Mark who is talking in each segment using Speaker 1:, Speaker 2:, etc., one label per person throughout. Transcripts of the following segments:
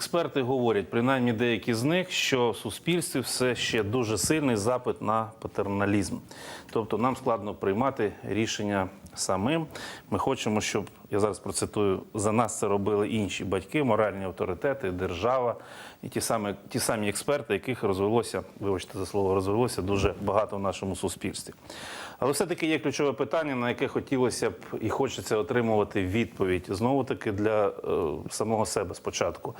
Speaker 1: Експерти говорять, принаймні деякі з них, що в суспільстві все ще дуже сильний запит на патерналізм. Тобто нам складно приймати рішення самим. Ми хочемо, щоб я зараз процитую, за нас це робили інші батьки, моральні авторитети, держава і ті самі, ті самі експерти, яких розвелося, вибачте за слово, розвелося дуже багато в нашому суспільстві. Але все-таки є ключове питання, на яке хотілося б і хочеться отримувати відповідь знову таки для е, самого себе спочатку.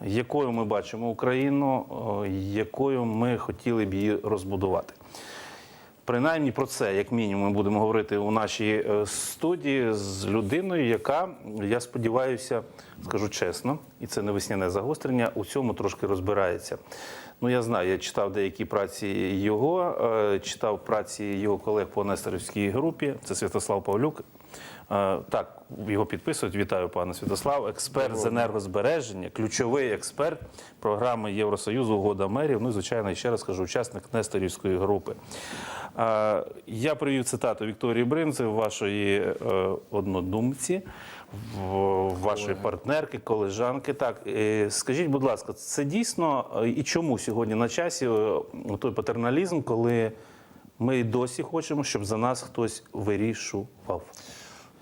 Speaker 1: Якою ми бачимо Україну, е, якою ми хотіли б її розбудувати. Принаймні про це, як мінімум, ми будемо говорити у нашій е, студії з людиною, яка, я сподіваюся, скажу чесно, і це не весняне загострення, у цьому трошки розбирається. Ну, я знаю, я читав деякі праці його, е, читав праці його колег по Несторівській групі. Це Святослав Павлюк. Е, Так, його підписують. Вітаю, пане Святослав. Експерт з енергозбереження, ключовий експерт програми Євросоюзу Угода мерів. Ну і звичайно, ще раз кажу, учасник Несторівської групи. Е, Я привів цитату Вікторії Бринзи, вашої однодумці, вашої партнерки, колежанки. Так, скажіть, будь ласка, це дійсно е, і чому сьогодні на часі е, той патерналізм, коли ми досі хочемо, щоб за нас хтось вирішував?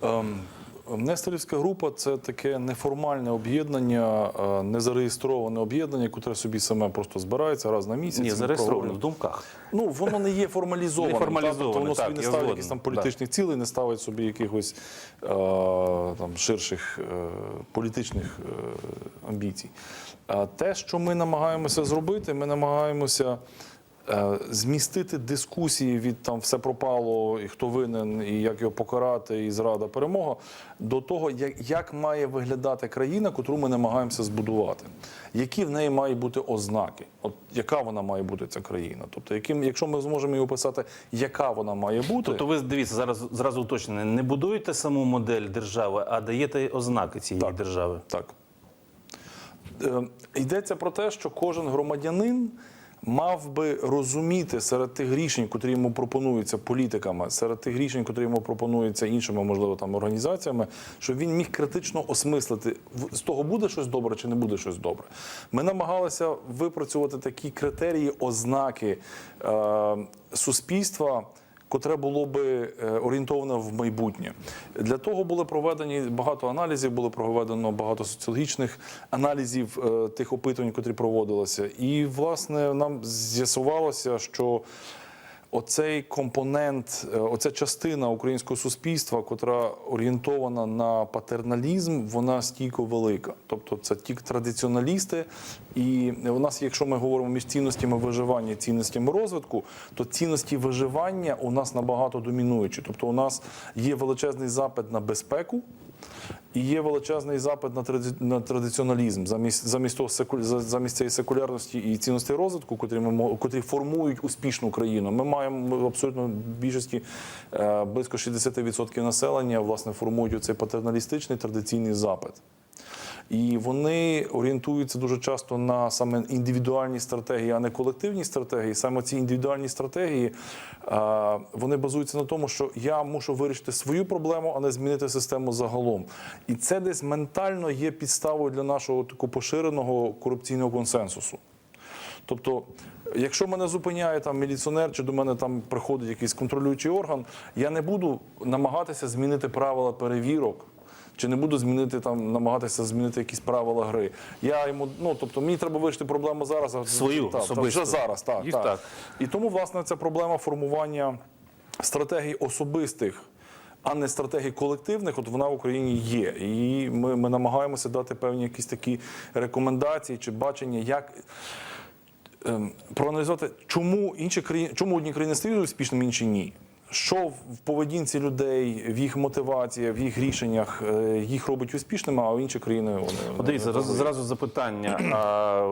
Speaker 2: Ем, Несторівська група це таке неформальне об'єднання, е, незареєстроване об'єднання, яке собі саме просто збирається раз на місяць.
Speaker 1: Ні, зареєстровано в думках.
Speaker 2: Ну, воно не є формалізоване.
Speaker 1: Не формалізоване,
Speaker 2: так, тобто воно
Speaker 1: так,
Speaker 2: собі не ставить якісь там політичних цілей, не ставить собі якихось е, там, ширших е, політичних е, амбіцій. А те, що ми намагаємося зробити, ми намагаємося. Е, Змістити дискусії від там все пропало, і хто винен, і як його покарати, і зрада перемога, до того, як, як має виглядати країна, котру ми намагаємося збудувати, які в неї мають бути ознаки, от яка вона має бути ця країна. Тобто, яким, якщо ми зможемо її описати, яка вона має бути,
Speaker 1: Тобто ви дивіться зараз зразу уточнення, не будуєте саму модель держави, а даєте ознаки цієї
Speaker 2: Так.
Speaker 1: держави.
Speaker 2: Так. Е, Йдеться про те, що кожен громадянин мав би розуміти серед тих рішень, котрі йому пропонуються політиками, серед тих рішень, котрі йому пропонуються іншими, можливо, там організаціями, щоб він міг критично осмислити, з того буде щось добре чи не буде щось добре. Ми намагалися випрацювати такі критерії, ознаки е, суспільства котре було би е, орієнтоване в майбутнє. Для того були проведені багато аналізів, було проведено багато соціологічних аналізів е, тих опитувань, котрі проводилися. І, власне, нам з'ясувалося, що Оцей компонент, е, оця частина українського суспільства, котра орієнтована на патерналізм, вона стійко велика. Тобто це ті традиціоналісти, і у нас, якщо ми говоримо між цінностями виживання і цінностями розвитку, то цінності виживання у нас набагато домінуючі. Тобто, у нас є величезний запит на безпеку. І є величезний запит на тради- на традиціоналізм замість замість того секу- замість цієї секулярності і цінностей розвитку, котрі ми котрі формують успішну країну. Ми маємо абсолютно більшості е, близько 60% населення власне формують цей патерналістичний традиційний запит. І вони орієнтуються дуже часто на саме індивідуальні стратегії, а не колективні стратегії. Саме ці індивідуальні стратегії е, вони базуються на тому, що я мушу вирішити свою проблему, а не змінити систему загалом. І це десь ментально є підставою для нашого такого поширеного корупційного консенсусу. Тобто, якщо мене зупиняє там міліціонер, чи до мене там приходить якийсь контролюючий орган, я не буду намагатися змінити правила перевірок. Чи не буду змінити там, намагатися змінити якісь правила гри? Я йому, ну тобто, мені треба вирішити проблему зараз, а
Speaker 1: Свою,
Speaker 2: так,
Speaker 1: особисту.
Speaker 2: вже зараз. Так, так.
Speaker 1: так.
Speaker 2: І тому, власне, ця проблема формування стратегій особистих, а не стратегій колективних, от вона в Україні є. І ми, ми намагаємося дати певні якісь такі рекомендації чи бачення, як. ем, Проаналізувати, чому інші країни, чому одні країни стають успішними, інші ні. Що в поведінці людей, в їх мотивації, в їх рішеннях е, їх робить успішними, а в інші країни вони
Speaker 1: Дивіться, зразу, зразу запитання. А,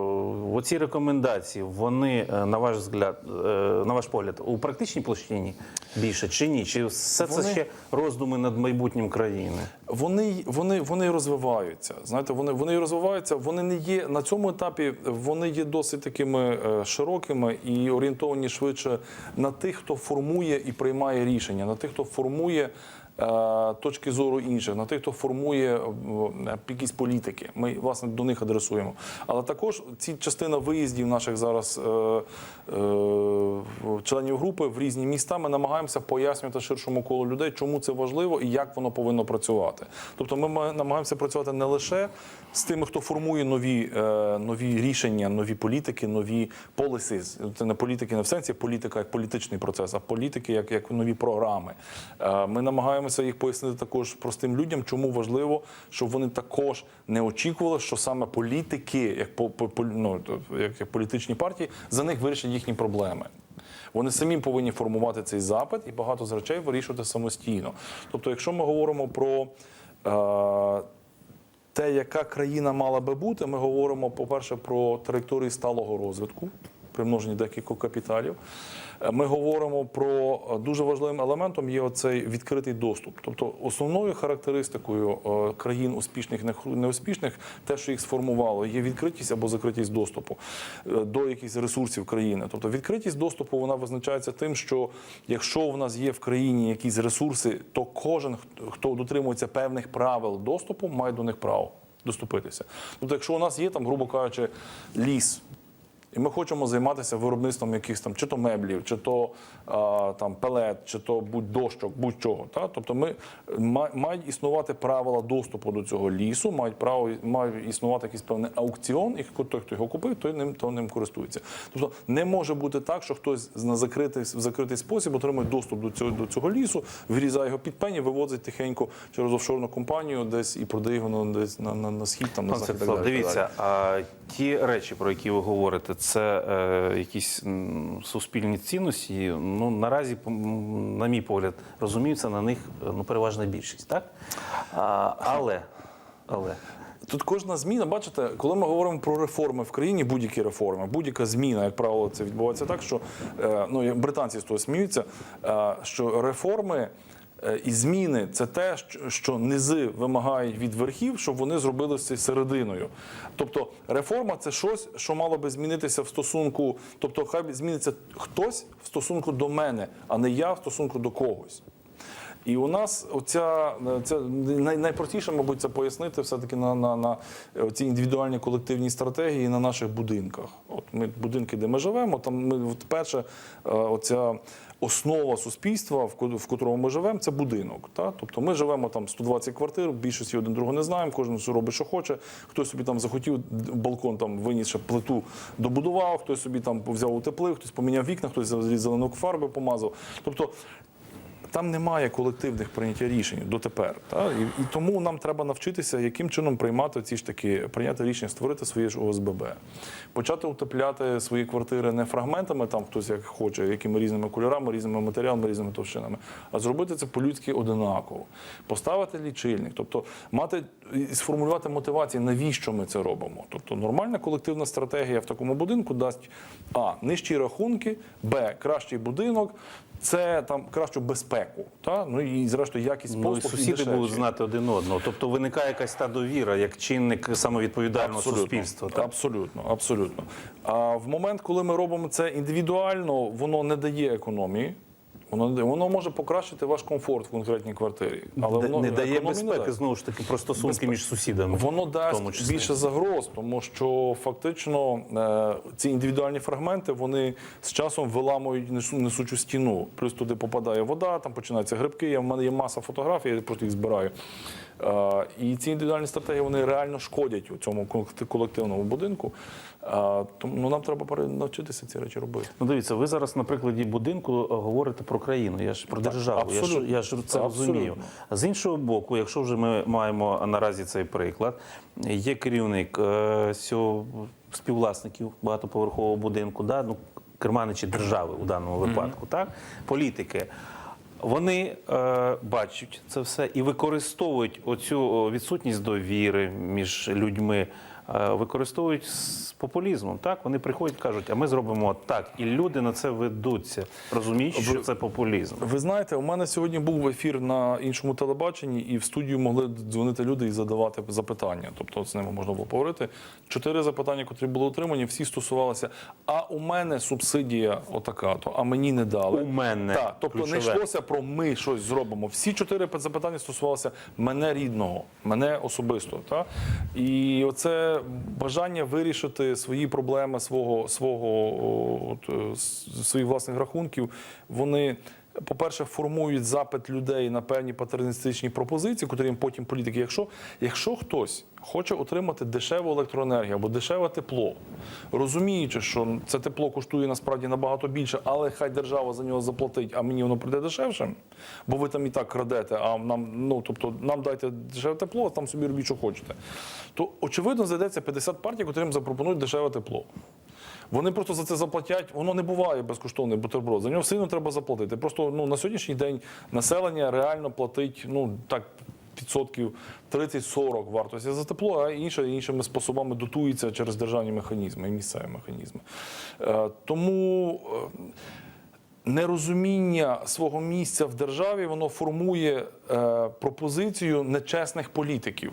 Speaker 1: оці рекомендації, вони, е, на ваш взгляд, е, на ваш погляд, у практичній площині більше чи ні? Чи все це ще роздуми над майбутнім країни?
Speaker 2: Вони, вони, вони розвиваються. Знаєте, вони, вони розвиваються. Вони не є на цьому етапі. Вони є досить такими е, широкими і орієнтовані швидше на тих, хто формує і приймає рішення, на тих, хто формує точки зору інших, на тих, хто формує е, якісь політики. Ми власне до них адресуємо. Але також ці частина виїздів наших зараз е, е, членів групи в різні міста. Ми намагаємося пояснювати ширшому колу людей, чому це важливо і як воно повинно працювати. Тобто, ми намагаємося працювати не лише з тими, хто формує нові, е, нові рішення, нові політики, нові поліси. Це не політики не в сенсі політика як політичний процес, а політики як, як нові програми. Е, Ми намагаємося їх пояснити також простим людям, чому важливо, щоб вони також не очікували, що саме політики, як по- по- ну, як, як політичні партії, за них вирішать їхні проблеми. Вони самі повинні формувати цей запит і багато з речей вирішувати самостійно. Тобто, якщо ми говоримо про е, те, яка країна мала би бути, ми говоримо, по-перше, про траєкторії сталого розвитку, примножені декількох капіталів. Е, Ми говоримо про е, дуже важливим елементом є оцей відкритий доступ. Тобто основною характеристикою е, країн успішних неуспішних, те, що їх сформувало, є відкритість або закритість доступу до якихось ресурсів країни. Тобто відкритість доступу вона визначається тим, що якщо в нас є в країні якісь ресурси, то кожен, хто дотримується певних правил доступу, має до них право доступитися. Тобто, якщо у нас є там, грубо кажучи, ліс. І ми хочемо займатися виробництвом якихось там чи то меблів, чи то а, там пелет, чи то будь дощок, будь-чого. Та? Тобто ми ма- мають існувати правила доступу до цього лісу, мають право має існувати якийсь певний аукціон, і той, хто його купив, той ним то ним користується. Тобто не може бути так, що хтось на закритий в закритий спосіб отримує доступ до цього до цього лісу, вирізає його під пені, вивозить тихенько через офшорну компанію, десь і продає його на десь на, на, на схід, там на захід.
Speaker 1: дивіться, а ті речі, про які ви говорите, це е, якісь м, суспільні цінності. Ну наразі, на мій погляд, розуміються на них ну переважна більшість, так? А, але, але
Speaker 2: Тут кожна зміна, бачите, коли ми говоримо про реформи в країні, будь-які реформи, будь-яка зміна, як правило, це відбувається так, що е, ну британці з того сміються, е, що реформи. Е, І зміни це те, що- низи вимагають від верхів, щоб вони зробили це серединою. Тобто реформа це щось, що мало би змінитися в стосунку, тобто хай зміниться хтось в стосунку до мене, а не я в стосунку до когось. І у нас оця це най, найпростіше, мабуть, це пояснити все-таки на, на, на ці індивідуальні колективні стратегії на наших будинках. От ми будинки, де ми живемо, там ми от перше, е, оця основа суспільства, в ко- в котрому ми живемо, це будинок. Та? Тобто ми живемо там 120 квартир, більшості один другого не знаємо, кожен робить, що хоче. Хтось собі там захотів балкон там виніс, ще плиту добудував, хтось собі там взяв утеплив, хтось поміняв вікна, хтось зеленок фарби помазав. Тобто там немає колективних прийняття рішень дотепер. Та? І, і тому нам треба навчитися, яким чином приймати ці ж таки прийняти рішення, створити своє ж ОСББ, почати утепляти свої квартири не фрагментами, там хтось як хоче, якими різними кольорами, різними матеріалами, різними товщинами, а зробити це по-людськи одинаково, поставити лічильник, тобто мати сформулювати мотивації, навіщо ми це робимо. Тобто нормальна колективна стратегія в такому будинку дасть а нижчі рахунки, б кращий будинок. Це там кращу безпеку, та ну і зрештою якість
Speaker 1: ну, і
Speaker 2: послуг і
Speaker 1: сусіди
Speaker 2: дешевші.
Speaker 1: будуть знати один одного. Тобто виникає якась та довіра як чинник самовідповідального суспільства. Так?
Speaker 2: Абсолютно, абсолютно. А в момент, коли ми робимо це індивідуально, воно не дає економії. Воно не дає. воно може покращити ваш комфорт в конкретній квартирі, але воно
Speaker 1: не дає
Speaker 2: безпеки не дає.
Speaker 1: знову ж таки про стосунки між сусідами.
Speaker 2: Воно дасть більше загроз, тому що фактично е, ці індивідуальні фрагменти вони з часом виламують несу- несучу стіну. Плюс туди попадає вода, там починаються грибки. Я в мене є маса фотографій, я просто їх збираю. Е, І ці індивідуальні стратегії вони реально шкодять у цьому колективному будинку. Е, Тому ну, нам треба навчитися ці речі робити.
Speaker 1: Ну, дивіться, ви зараз на прикладі будинку е, говорите про країну. Я ж про державу. Я ж, я ж це
Speaker 2: Абсолютно.
Speaker 1: розумію. З іншого боку, якщо вже ми маємо наразі цей приклад, є керівник е, співвласників багатоповерхового будинку, да? ну, керманичі держави у даному випадку, так? політики. Вони е, бачать це все і використовують оцю відсутність довіри між людьми використовують з популізмом. Так, вони приходять, кажуть, а ми зробимо так, і люди на це ведуться, розуміючи, що це популізм.
Speaker 2: Ви знаєте, у мене сьогодні був ефір на іншому телебаченні, і в студію могли дзвонити люди і задавати запитання. Тобто з ними можна було поговорити. Чотири запитання, котрі були отримані, всі стосувалися. А у мене субсидія отака, то а мені не дали.
Speaker 1: У мене
Speaker 2: так, тобто не йшлося про ми щось зробимо. Всі чотири запитання стосувалися мене рідного, мене особисто. Та? І оце бажання вирішити свої проблеми свого, свого от, е, своїх власних рахунків, вони. По-перше, формують запит людей на певні патерністичні пропозиції, котрі їм потім політики. Якщо, якщо хтось хоче отримати дешеву електроенергію або дешеве тепло, розуміючи, що це тепло коштує насправді набагато більше, але хай держава за нього заплатить, а мені воно прийде дешевше, бо ви там і так крадете, а нам ну тобто нам дайте дешеве тепло, а там собі робіть, що хочете. То очевидно знайдеться 50 партій, котрим запропонують дешеве тепло. Вони просто за це заплатять. Воно не буває безкоштовний бутерброд. За нього все одно треба заплатити. Просто ну на сьогоднішній день населення реально платить ну так. Відсотків 30-40 вартості за тепло, а інше, іншими способами дотується через державні механізми і місцеві механізми. Е, тому е, нерозуміння свого місця в державі воно формує е, пропозицію нечесних політиків.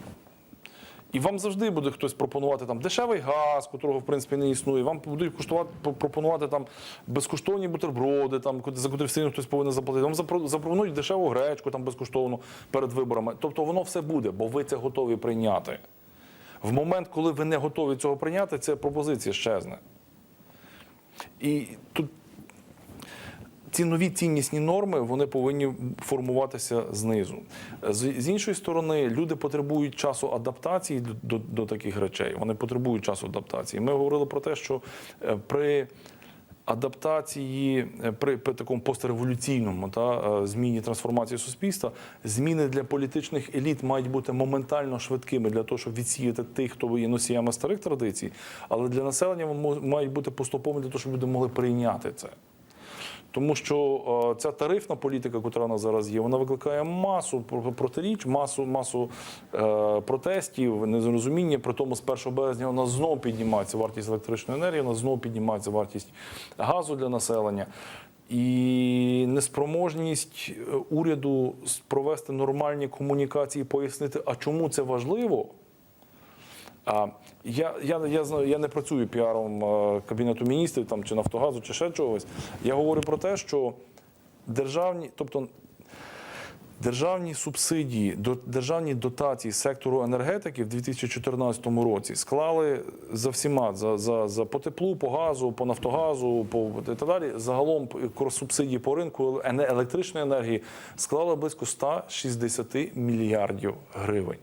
Speaker 2: І вам завжди буде хтось пропонувати там дешевий газ, котрого в принципі не існує. Вам будуть коштувати по- пропонувати там безкоштовні бутерброди, там за котрі все хтось повинен заплатити. Вам запропонують дешеву гречку там безкоштовно перед виборами. Тобто воно все буде, бо ви це готові прийняти. В момент, коли ви не готові цього прийняти, ця пропозиція щезне. І тут ці нові ціннісні норми вони повинні формуватися знизу. З, іншої сторони, люди потребують часу адаптації до, до, до таких речей. Вони потребують часу адаптації. Ми говорили про те, що е, при адаптації е, при, при такому постреволюційному та е, зміні трансформації суспільства, зміни для політичних еліт мають бути моментально швидкими для того, щоб відсіяти тих, хто є носіями старих традицій, але для населення мають бути поступовими для того, щоб люди могли прийняти це. Тому що е, ця тарифна політика, яка нас зараз є, вона викликає масу про- протиріч, масу, масу е, протестів, незрозуміння. При тому з 1 березня нас знову піднімається вартість електричної енергії, нас знову піднімається вартість газу для населення. І неспроможність е, уряду провести нормальні комунікації, пояснити, а чому це важливо. А я, я, я я не працюю піаром е, кабінету міністрів там чи Нафтогазу, чи ще чогось. Я говорю про те, що державні, тобто державні субсидії, державні дотації сектору енергетики в 2014 році склали за всіма за, за, за по теплу, по газу, по нафтогазу, по і так далі. Загалом субсидії по ринку електричної енергії склали близько 160 мільярдів гривень.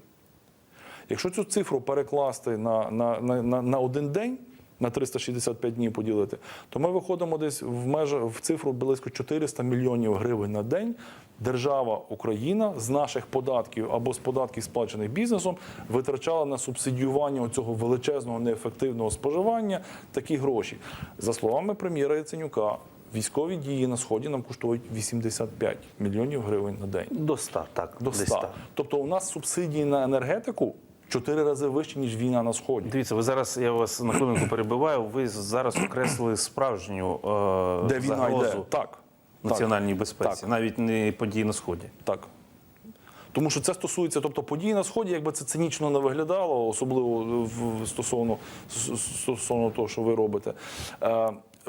Speaker 2: Якщо цю цифру перекласти на, на, на, на, на один день, на 365 днів поділити, то ми виходимо десь в межах в цифру близько 400 мільйонів гривень на день. Держава Україна з наших податків або з податків, сплачених бізнесом, витрачала на субсидіювання цього величезного неефективного споживання такі гроші. За словами прем'єра Яценюка, військові дії на сході нам коштують 85 мільйонів гривень на день.
Speaker 1: До 100, так,
Speaker 2: До
Speaker 1: десь
Speaker 2: 100. Тобто у нас субсидії на енергетику чотири рази вищі, ніж війна на сході.
Speaker 1: Дивіться, ви зараз, я вас на хвилинку перебиваю, ви зараз окреслили справжню е,
Speaker 2: Де війна
Speaker 1: загрозу
Speaker 2: йде? Так.
Speaker 1: національній безпеці,
Speaker 2: Так.
Speaker 1: навіть не події на Сході.
Speaker 2: Так. Тому що це стосується, тобто події на сході, якби це цинічно не виглядало, особливо в- стосовно, стосовно того, що ви робите.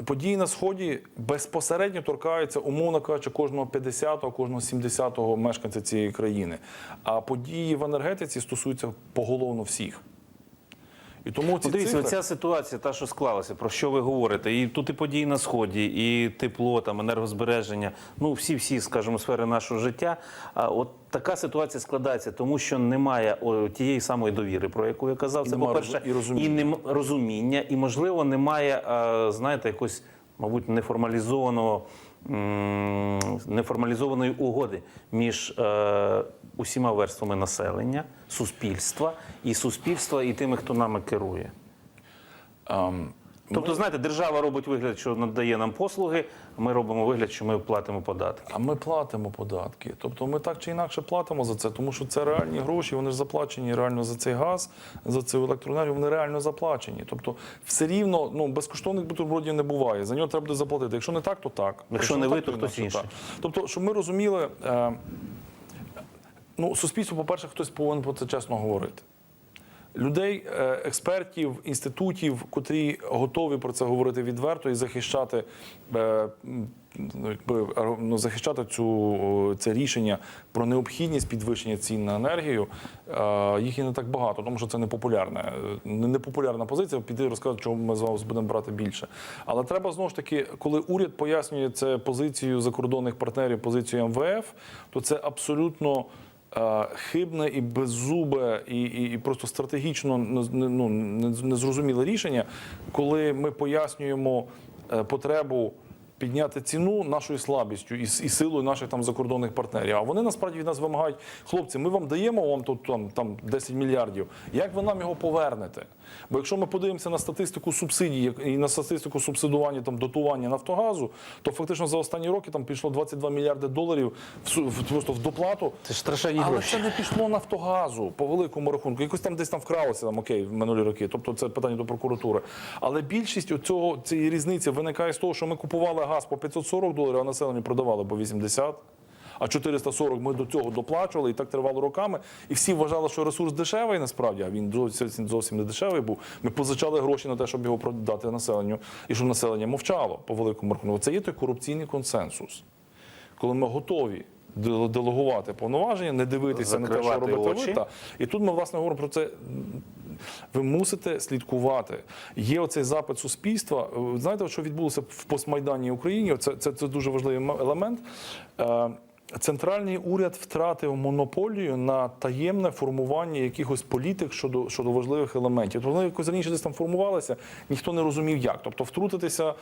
Speaker 2: Події на сході безпосередньо торкаються, умовно кажучи, кожного 50-го, кожного 70-го мешканця цієї країни. А події в енергетиці стосуються поголовно всіх. І тому ці
Speaker 1: Дивіться,
Speaker 2: цифри...
Speaker 1: ця ситуація, та що склалася, про що ви говорите, і тут і події на сході, і тепло, там енергозбереження, ну всі, всі, скажімо, сфери нашого життя. А от така ситуація складається, тому що немає о, тієї самої довіри, про яку я казав. Це по-перше,
Speaker 2: і розуміння.
Speaker 1: і нем- розуміння, і можливо немає, а, знаєте, якось, мабуть, неформалізованого. Неформалізованої угоди між е, усіма верствами населення, суспільства і суспільства, і тими, хто нами керує.
Speaker 2: Ем,
Speaker 1: Тобто, знаєте, держава робить вигляд, що надає нам послуги, а ми робимо вигляд, що ми платимо податки.
Speaker 2: А ми платимо податки. Тобто ми так чи інакше платимо за це, тому що це реальні гроші, вони ж заплачені реально за цей газ, за цю електроенергію, вони реально заплачені. Тобто, все рівно ну, безкоштовних бутербродів не буває. За нього треба буде заплатити. Якщо не так, то так.
Speaker 1: Якщо не ви,
Speaker 2: так,
Speaker 1: то хтось інший.
Speaker 2: так. Тобто, щоб ми розуміли, е, ну, суспільство, по-перше, хтось повинен про це чесно говорити. Людей, е, експертів, інститутів, котрі готові про це говорити відверто і захищати, е, якби, ну, захищати цю, це рішення про необхідність підвищення цін на енергію, е, їх і не так багато, тому що це непопулярна, е, не- непопулярна позиція. Піти розказати, чому ми з вами будемо брати більше. Але треба знову ж таки, коли уряд пояснює це позицію закордонних партнерів, позицію МВФ, то це абсолютно хибне і беззубе, і, і, і просто стратегічно ну, незрозуміле рішення, коли ми пояснюємо е, потребу. Підняти ціну нашою слабістю і, і силою наших там закордонних партнерів. А вони насправді від нас вимагають, хлопці, ми вам даємо вам тут там, там 10 мільярдів. Як ви нам його повернете? Бо якщо ми подивимося на статистику субсидій і на статистику субсидування там дотування Нафтогазу, то фактично за останні роки там пішло 22 мільярди доларів в, в- просто в доплату.
Speaker 1: Це ж страшенні
Speaker 2: Але
Speaker 1: гроші.
Speaker 2: це не пішло Нафтогазу по великому рахунку. Якось там десь там вкралося там окей в минулі роки. Тобто це питання до прокуратури. Але більшість цього цієї різниці виникає з того, що ми купували газ по 540 доларів, а населенню продавали по 80. А 440 ми до цього доплачували, і так тривало роками. І всі вважали, що ресурс дешевий насправді, а він зовсім зовсім не дешевий був. Ми позичали гроші на те, щоб його продати населенню, і щоб населення мовчало по великому рахунку. Це є той корупційний консенсус коли ми готові де- делегувати повноваження, не дивитися на те, що робите ви. І тут ми власне говоримо про це. Ви мусите слідкувати. Є оцей запит суспільства. Знаєте, що відбулося в постмайданній Україні? Це, це, це дуже важливий елемент. Центральний уряд втратив монополію на таємне формування якихось політик щодо, щодо важливих елементів. Тобто вони якось раніше десь там формувалися, ніхто не розумів як. Тобто втрутитися е,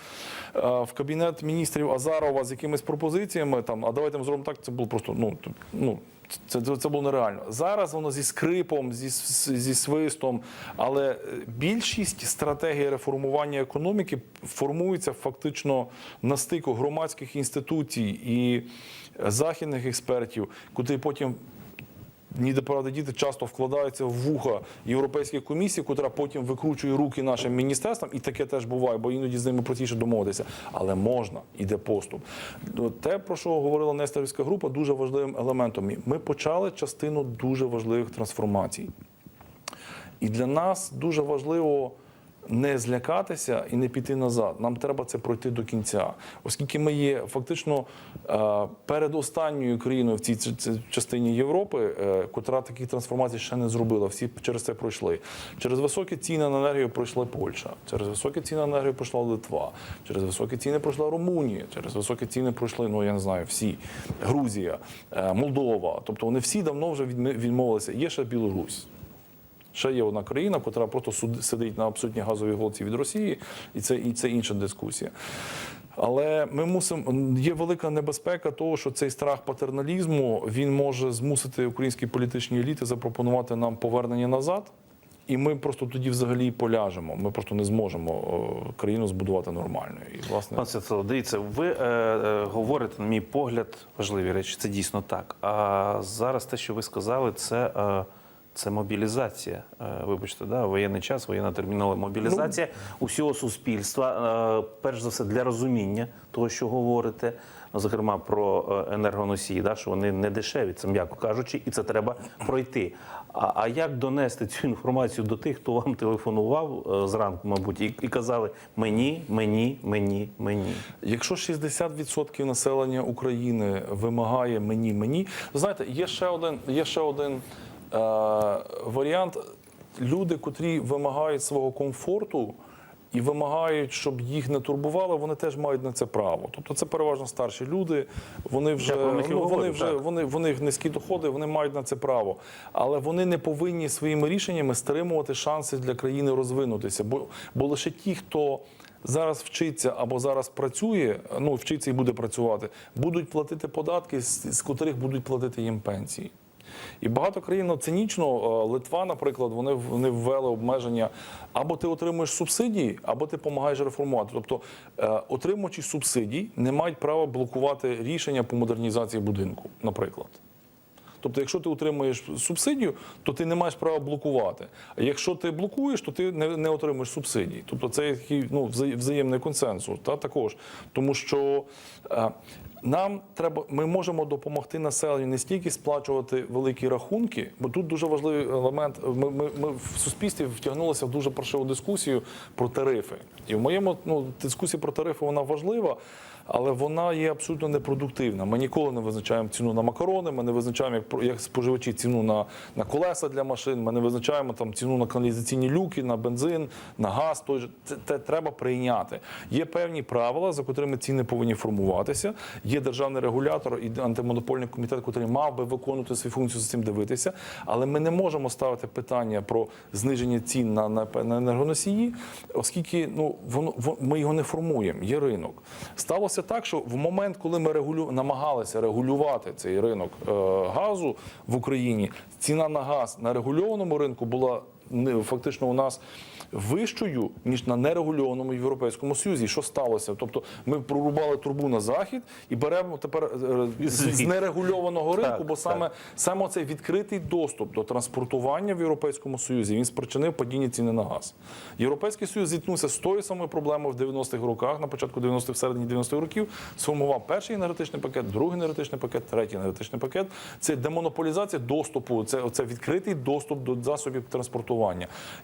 Speaker 2: в кабінет міністрів Азарова з якимись пропозиціями, там, а давайте ми зробимо так, це було просто ну, ну, це, це, було нереально. Зараз воно зі скрипом, зі, зі свистом, але е, більшість стратегії реформування економіки формується фактично на стику громадських інституцій і західних експертів, куди потім. Ніде правда діти часто вкладаються в вуха Європейської комісії, котра потім викручує руки нашим міністерствам, і таке теж буває, бо іноді з ними простіше домовитися. Але можна, іде поступ. Ну, Те, про що говорила Нестерівська група, дуже важливим елементом. Ми почали частину дуже важливих трансформацій. І для нас дуже важливо не злякатися і не піти назад. Нам треба це пройти до кінця, оскільки ми є фактично е, передостанньою країною в цій частині Європи, е, котра таких трансформацій ще не зробила. Всі через це пройшли. Через високі ціни на енергію пройшла Польща, через високі ціни на енергію пройшла Литва, через високі ціни пройшла Румунія, через високі ціни пройшли, ну я не знаю, всі Грузія, е, Молдова. Тобто вони всі давно вже відмовилися. Є ще Білорусь. Ще є одна країна, яка просто сидить на абсолютній газовій голці від Росії, і це, і це інша дискусія. Але ми мусимо є велика небезпека того, що цей страх патерналізму він може змусити українські політичні еліти запропонувати нам повернення назад. І ми просто тоді взагалі поляжемо. Ми просто не зможемо о, країну збудувати нормально. І власне
Speaker 1: Пан Святослав, дивіться, ви е, е, говорите, на мій погляд, важливі речі. Це дійсно так. А зараз те, що ви сказали, це, е, це мобілізація. Е, вибачте, да? воєнний час, воєнна термінова мобілізація усього суспільства. Е, перш за все, для розуміння того, що говорите. ну, Зокрема, про е, енергоносії, да, що вони не дешеві, це м'яко кажучи, і це треба пройти. А, а як донести цю інформацію до тих, хто вам телефонував зранку, мабуть, і, і казали мені, мені, мені, мені.
Speaker 2: Якщо 60% населення України вимагає мені, мені, знаєте, є ще один, є ще один варіант. Люди, котрі вимагають свого комфорту і вимагають, щоб їх не турбувало, вони теж мають на це право. Тобто це переважно старші люди. Вони вже ну, вони
Speaker 1: говорю,
Speaker 2: вже
Speaker 1: так.
Speaker 2: вони, вони низькі доходи, вони мають на це право. Але вони не повинні своїми рішеннями стримувати шанси для країни розвинутися. Бо, бо лише ті, хто зараз вчиться або зараз працює, ну вчиться і буде працювати, будуть платити податки, з, з котрих будуть платити їм пенсії. І багато країн ну, цинічно, е, Литва, наприклад, вони, вони ввели обмеження або ти отримуєш субсидії, або ти допомагаєш реформувати. Тобто отримуючи отримувачі субсидій не мають права блокувати рішення по модернізації будинку, наприклад. Тобто, якщо ти отримуєш субсидію, то ти не маєш права блокувати. А якщо ти блокуєш, то ти не, не отримуєш субсидій. Тобто це ну, взаємний консенсус. Та, також. Тому що е, нам треба, ми можемо допомогти населенню не стільки сплачувати великі рахунки, бо тут дуже важливий елемент. Ми, ми, ми в суспільстві втягнулися в дуже паршиву дискусію про тарифи. І в моєму ну, дискусія про тарифи вона важлива. Але вона є абсолютно непродуктивна. Ми ніколи не визначаємо ціну на макарони, ми не визначаємо як, як споживачі ціну на, на колеса для машин, ми не визначаємо там ціну на каналізаційні люки, на бензин, на газ. Той же це, це треба прийняти. Є певні правила, за котрими ціни повинні формуватися. Є державний регулятор і антимонопольний комітет, який мав би виконувати свою функцію за цим дивитися. Але ми не можемо ставити питання про зниження цін на, на, на енергоносії, оскільки ну воно во- ми його не формуємо. Є ринок. Сталося так, що в момент, коли ми регулю... намагалися регулювати цей ринок е, газу в Україні, ціна на газ на регульованому ринку була фактично у нас вищою ніж на нерегульованому Європейському Союзі. Що сталося? Тобто ми прорубали трубу на захід і беремо тепер е, з, з нерегульованого ринку,
Speaker 1: Так,
Speaker 2: бо саме
Speaker 1: так.
Speaker 2: саме цей відкритий доступ до транспортування в Європейському Союзі він спричинив падіння ціни на газ. Європейський Союз зіткнувся з тою самою проблемою в 90-х роках, на початку 90-х, в середині 90-х років, сформував перший енергетичний пакет, другий енергетичний пакет, третій енергетичний пакет. Це демонополізація доступу, це, це відкритий доступ до засобів транспортування.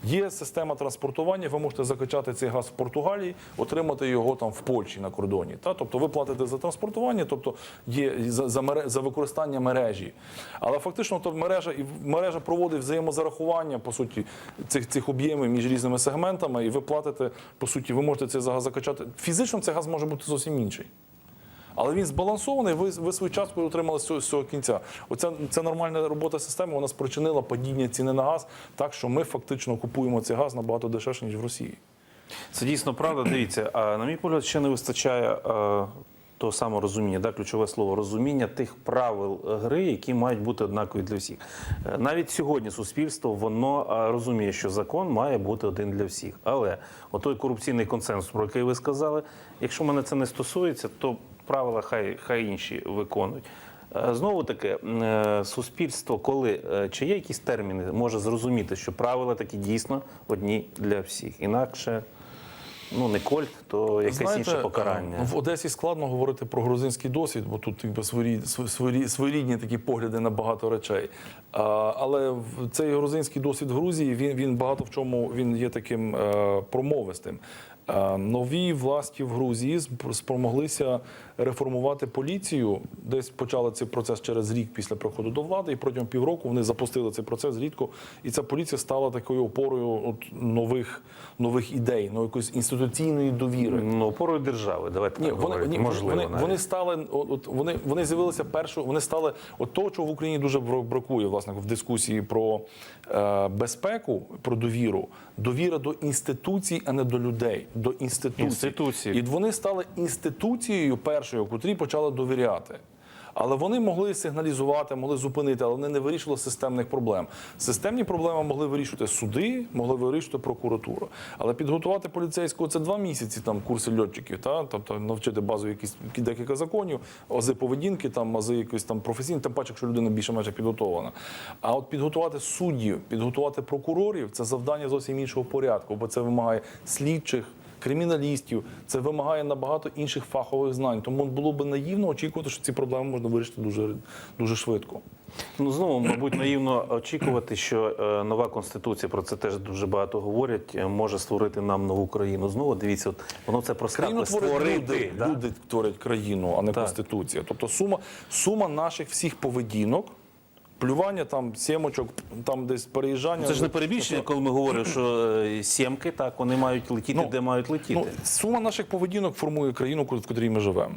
Speaker 2: Є система транспортування, ви можете закачати цей газ в Португалії, отримати його там в Польщі на кордоні. Та? Тобто ви платите за транспортування, тобто є за, за, мере- за використання мережі. Але фактично то мережа і мережа проводить взаємозарахування по суті цих, цих об'ємів між різними сегментами, і ви платите, по суті, ви можете цей газ закачати. Фізично цей газ може бути зовсім інший. Але він збалансований, ви, ви свій час отримали з цього, кінця. Оця це нормальна робота системи, вона спричинила падіння ціни на газ, так що ми фактично купуємо цей газ набагато дешевше, ніж в Росії.
Speaker 1: Це дійсно правда. Дивіться, а на мій погляд, ще не вистачає е, того самого розуміння, да, ключове слово розуміння тих правил гри, які мають бути однакові для всіх. Е, Навіть сьогодні суспільство воно е, розуміє, що закон має бути один для всіх. Але отой корупційний консенсус, про який ви сказали, якщо мене це не стосується, то правила хай, хай інші виконують. Е, Знову таки, е, суспільство, коли е, чи є якісь терміни, може зрозуміти, що правила такі дійсно одні для всіх. Інакше, ну не кольт, то якесь інше покарання.
Speaker 2: В Одесі складно говорити про грузинський досвід, бо тут якби свої, своєрідні такі погляди на багато речей. А, але цей грузинський досвід в Грузії він, він багато в чому він є таким е, промовистим. Е, Нові власті в Грузії сп- спромоглися реформувати поліцію. Десь почали цей процес через рік після приходу до влади, і протягом півроку вони запустили цей процес рідко. І ця поліція стала такою опорою от нових, нових ідей, ну якоїсь інституційної довіри.
Speaker 1: Ну, опорою держави, давайте
Speaker 2: Ні,
Speaker 1: так
Speaker 2: вони,
Speaker 1: говорити.
Speaker 2: ні,
Speaker 1: Можливо,
Speaker 2: вони, вони стали от, вони, вони з'явилися першою. Вони стали от того, чого в Україні дуже бра- бракує, власне, в дискусії про е, безпеку, про довіру. Довіра до інституцій, а не до людей. До інституцій.
Speaker 1: Інституцій.
Speaker 2: І вони стали інституцією першою, котрій почали довіряти. Але вони могли сигналізувати, могли зупинити, але вони не вирішили системних проблем. Системні проблеми могли вирішувати суди, могли вирішувати прокуратура. Але підготувати поліцейського це два місяці там курси льотчиків, та тобто навчити базові якісь декілька законів, ази поведінки, там ази якось там професійні, тим паче, якщо людина більше менше підготовлена. А от підготувати суддів, підготувати прокурорів це завдання зовсім іншого порядку, бо це вимагає слідчих криміналістів. Це вимагає набагато інших фахових знань. Тому було би наївно очікувати, що ці проблеми можна вирішити дуже, дуже швидко.
Speaker 1: Ну знову, мабуть, наївно очікувати, що е, нова конституція про це теж дуже багато говорять. е, Може створити нам нову країну. Знову дивіться, от воно це про створити.
Speaker 2: люди,
Speaker 1: да?
Speaker 2: люди творять країну, а не
Speaker 1: Так.
Speaker 2: конституція. Тобто сума, сума наших всіх поведінок, плювання там, сімочок, там десь переїжджання.
Speaker 1: Це ж не перебільшення, коли ми говоримо, що е, сімки так вони мають летіти,
Speaker 2: Ну,
Speaker 1: де мають летіти.
Speaker 2: Ну, сума наших поведінок формує країну, в котрій ми живемо.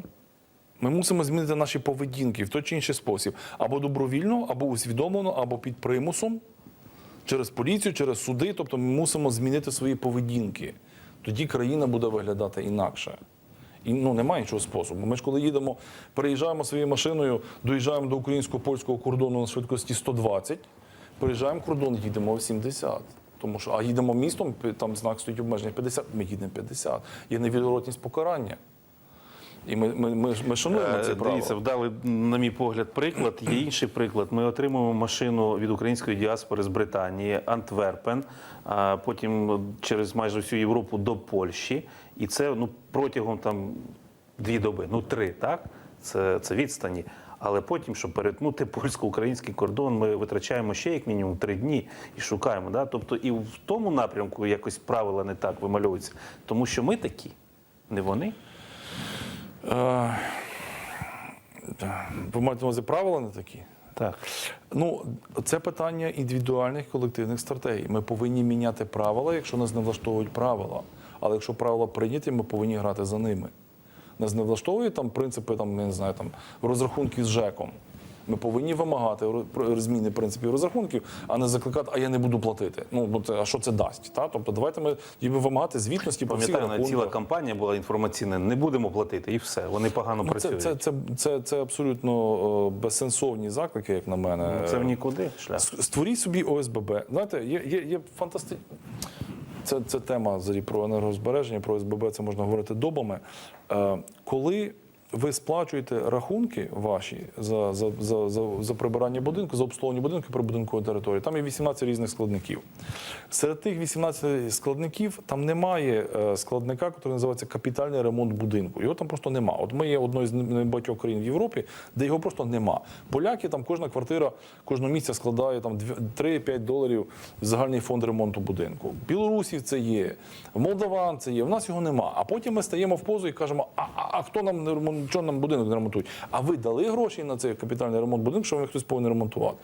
Speaker 2: Ми мусимо змінити наші поведінки в той чи інший спосіб. Або добровільно, або усвідомлено, або під примусом, через поліцію, через суди. Тобто ми мусимо змінити свої поведінки. Тоді країна буде виглядати інакше. І ну немає іншого способу. Ми ж коли їдемо, переїжджаємо своєю машиною, доїжджаємо до українсько-польського кордону на швидкості 120, переїжджаємо кордон, їдемо 80. Тому що, а їдемо містом, там знак стоїть обмеження 50, ми їдемо 50. Є невідворотність покарання. І ми, ми, ми, ми шануємо
Speaker 1: Е,
Speaker 2: ці правила.
Speaker 1: Дивіться, вдали, на мій погляд, приклад. Є інший приклад. Ми отримуємо машину від української діаспори з Британії, Антверпен, а потім через майже всю Європу до Польщі. І це ну, протягом там дві доби, ну три, так? Це, це відстані. Але потім, щоб перетнути польсько-український кордон, ми витрачаємо ще як мінімум три дні і шукаємо. Да? Тобто і в тому напрямку якось правила не так вимальовуються. Тому що ми такі, не вони.
Speaker 2: Е, ви маєте на увазі правила не такі?
Speaker 1: Так.
Speaker 2: Ну, це питання індивідуальних колективних стратегій. Ми повинні міняти правила, якщо нас не влаштовують правила. Але якщо правила прийняті, ми повинні грати за ними. Нас не влаштовують там принципи, там, не знаю, там, розрахунки з ЖЕКом. Ми повинні вимагати зміни принципів розрахунків, а не закликати, а я не буду платити. Ну, бо а що це дасть? Та? Тобто давайте ми їм вимагати звітності по всіх
Speaker 1: ціла кампанія була інформаційна. Не будемо платити, і все. Вони погано
Speaker 2: Ну, це,
Speaker 1: працюють.
Speaker 2: це, це, це, це абсолютно е, безсенсовні заклики, як на мене.
Speaker 1: Ну, це в нікуди шлях.
Speaker 2: Створіть собі ОСББ. Знаєте, є, є, є фантасти... Це, це тема взагалі про енергозбереження, про СББ це можна говорити добами. Е, коли ви сплачуєте рахунки ваші за, за, за, за, за прибирання будинку, за обслуговування будинку і прибудинкової території, там є 18 різних складників. Серед тих 18 складників там немає е, складника, який називається капітальний ремонт будинку. Його там просто нема. От ми є одною з небагатьох країн в Європі, де його просто нема. Поляки там кожна квартира кожного місяця складає там 3-5 доларів загальний фонд ремонту будинку. Білорусів це є, Молдаван це є. В нас його нема. А потім ми стаємо в позу і кажемо: а, а, а хто нам не ремонт, що нам будинок не ремонтують? А ви дали гроші на цей капітальний ремонт будинку, що вам хтось повинен ремонтувати?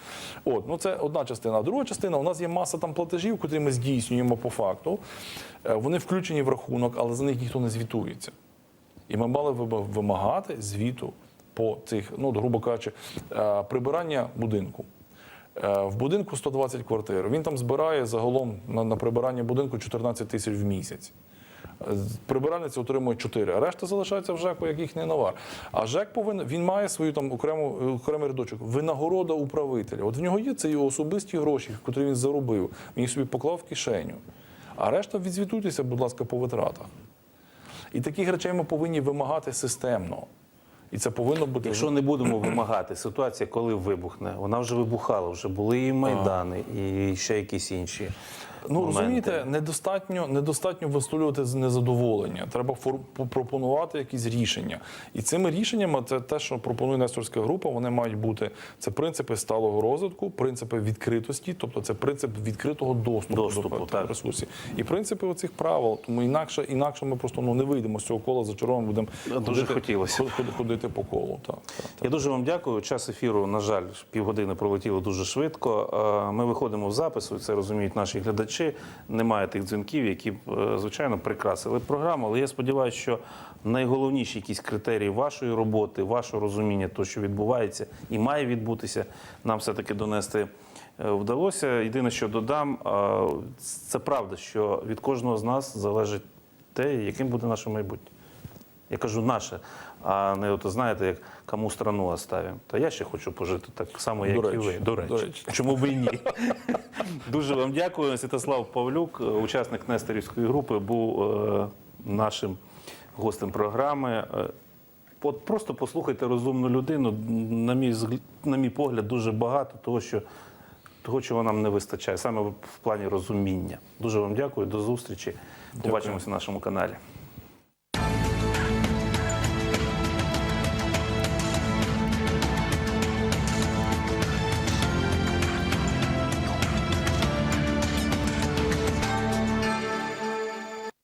Speaker 2: От, ну це одна частина. Друга частина у нас є маса там платежів, котрі ми здійснюємо по факту. Е, Вони включені в рахунок, але за них ніхто не звітується. І ми мали вимагати звіту по цих, ну, грубо кажучи, е, прибирання будинку. Е, В будинку 120 квартир. Він там збирає загалом на прибирання будинку 14 тисяч в місяць. Прибиральниця отримує 4, а решта залишається в ЖЕКу, як їхній навар. А ЖЕК повинен він має свою там окрему окремий рядочок. Винагорода управителя. От в нього є це його особисті гроші, які він заробив. Він їх собі поклав в кишеню. А решта відзвітуйтеся, будь ласка, по витратах. І таких речей ми повинні вимагати системно. І це повинно бути
Speaker 1: Якщо не будемо вимагати, ситуація, коли вибухне, вона вже вибухала, вже були і майдани, і ще якісь інші.
Speaker 2: Ну
Speaker 1: моменти.
Speaker 2: розумієте, недостатньо, недостатньо висловлювати незадоволення. Треба пропонувати якісь рішення. І цими рішеннями це те, що пропонує Несторська група. Вони мають бути це принципи сталого розвитку, принципи відкритості, тобто це принцип відкритого доступу,
Speaker 1: Доступу,
Speaker 2: до
Speaker 1: так.
Speaker 2: ресурсів. І принципи оцих правил. Тому інакше, інакше ми просто ну не вийдемо з цього кола за зачарованим, будемо
Speaker 1: Дуже
Speaker 2: ходити,
Speaker 1: хотілося.
Speaker 2: ход- ход- ходити по колу. Так, так, так.
Speaker 1: Я дуже вам дякую. Час ефіру, на жаль, півгодини пролетіло дуже швидко. Е, Ми виходимо в запису, це розуміють наші глядачі. Немає тих дзвінків, які б, е, звичайно, прикрасили програму. Але я сподіваюся, що найголовніші якісь критерії вашої роботи, вашого розуміння, того, що відбувається і має відбутися, нам все-таки донести. е, Вдалося. Єдине, що додам, е, це правда, що від кожного з нас залежить те, яким буде наше майбутнє. Я кажу наше, а не от знаєте, як кому страну оставимо. Та я ще хочу пожити так само, як
Speaker 2: До
Speaker 1: і ви. До речі.
Speaker 2: до речі.
Speaker 1: Чому б і ні? Дуже вам дякую. Святослав Павлюк, е, учасник Несторівської групи, був е, нашим гостем програми. Е, От просто послухайте розумну людину. На мій, на мій погляд, дуже багато того, що того, чого нам не вистачає, саме в плані розуміння. Дуже вам дякую, до зустрічі. Побачимося на нашому каналі.